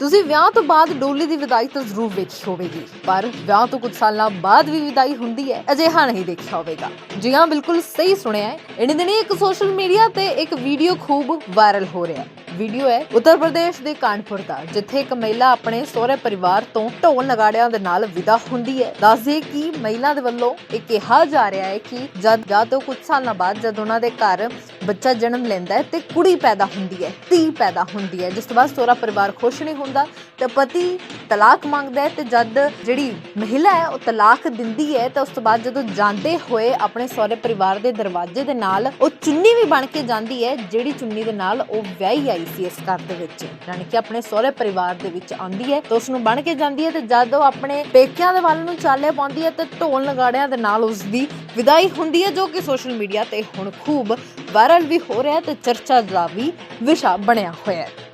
ਤੁਸੀਂ ਵਿਆਹ ਤੋਂ ਬਾਅਦ ਡੋਲੀ ਦੀ ਵਿਦਾਈ ਤਾਂ ਜ਼ਰੂਰ ਵੇਖੀ ਹੋਵੇਗੀ, ਪਰ ਵਿਆਹ ਤੋਂ ਕੁਝ ਸਾਲਾਂ ਬਾਅਦ ਵੀ ਵਿਦਾਈ ਹੁੰਦੀ ਹੈ, ਅਜਿਹਾ ਨਹੀਂ ਦੇਖਿਆ ਹੋਵੇਗਾ। ਜੀ ਹਾਂ, ਬਿਲਕੁਲ ਸਹੀ ਸੁਣਿਆ ਹੈ। ਇਹਨਾਂ ਦਿਨੀ ਇੱਕ ਸੋਸ਼ਲ ਮੀਡੀਆ ਤੇ ਇੱਕ ਵੀਡੀਓ ਖੂਬ ਵਾਇਰਲ ਹੋ ਰਿਹਾ ਹੈ। ਵੀਡੀਓ ਹੈ ਉੱਤਰ ਪ੍ਰਦੇਸ਼ ਦੇ ਕਾਨਪੁਰ ਦਾ, ਜਿੱਥੇ ਇੱਕ ਮਹਿਲਾ ਆਪਣੇ ਸਹੁਰੇ ਪਰਿਵਾਰ ਤੋਂ ਢੋਲ ਨਗਾੜਿਆਂ ਦੇ ਨਾਲ ਵਿਦਾ ਹੁੰਦੀ ਹੈ। ਦੱਸਦੇ ਕਿ ਮਹਿਲਾ ਦੇ ਵੱਲੋਂ ਇਹ ਕਿਹਾ ਜਾ ਰਿਹਾ ਹੈ ਕਿ ਜਦ ਵਿਆਹ ਤੋਂ ਕੁਝ ਸਾਲਾਂ ਬਾਅਦ ਜਦ ਉਹਨਾਂ ਦੇ ਘਰ ਬੱਚਾ ਜਨਮ ਲੈਂਦਾ ਹੈ ਤੇ ਕੁੜੀ ਪੈਦਾ ਹੁੰਦੀ ਹੈ, ਧੀ ਪੈਦਾ ਹੁੰਦੀ ਹੈ, ਜਿਸ ਤੋਂ ਬਾਅਦ ਸਹੁਰਾ ਪਰਿਵਾਰ ਖੁਸ਼ ਨਹੀਂ ਹੁੰਦਾ ਤੇ ਪਤੀ ਤਲਾਕ ਮੰਗਦਾ ਹੈ ਤੇ ਜਦ ਜਿਹੜੀ ਮਹਿਲਾ ਹੈ, ਉਹ ਤਲਾਕ ਦਿੰਦੀ ਹੈ, ਤਾਂ ਉਸ ਤੋਂ ਬਾਅਦ ਜਦੋਂ ਜਾਂਦੇ ਹੋਏ ਆਪਣੇ ਸਹੁਰੇ ਪਰਿਵਾਰ ਦੇ ਦਰਵਾਜ਼ੇ ਦੇ ਨਾਲ ਉਹ ਚੁੰਨੀ ਵੀ ਬਣ ਕੇ ਜਾਂਦੀ ਹੈ, ਜਿਹੜੀ ਚੁੰਨੀ ਦੇ ਨਾਲ ਉਹ ਵਿਆਹੀ ਆਈ ਸੀ ਇਸ ਘਰ ਦੇ ਵਿੱਚ। ਯਾਨੀ ਕਿ ਆਪਣੇ ਸਹੁਰੇ ਪਰਿਵਾਰ ਦੇ ਵਿੱਚ ਆਉਂਦੀ ਹੈ ਤਾਂ ਉਸ ਨੂੰ ਬਣ ਕੇ ਜਾਂਦੀ ਹੈ ਤੇ ਜਦ ਉਹ ਆਪਣੇ ਪੇਕਿਆਂ ਦੇ ਵੱਲ ਨੂੰ ਚਾਲੇ ਪਾਉਂਦੀ ਹੈ ਤੇ ਢੋਲ ਨਗਾੜਿਆਂ ਦੇ ਨਾਲ ਉਸ ਦੀ ਵਿਦਾਈ ਹੁੰਦੀ ਹੈ, ਜੋ ਕਿ ਸੋਸ਼ਲ ਮੀਡੀਆ ਤੇ ਹੁਣ ਖੂਬ ਵਾਇਰਲ ਵੀ ਹੋ ਰਿਹਾ ਤੇ ਚਰਚਾ ਦਾ ਵੀ ਵਿਸ਼ਾ ਬਣਿਆ ਹੋਇਆ ਹੈ।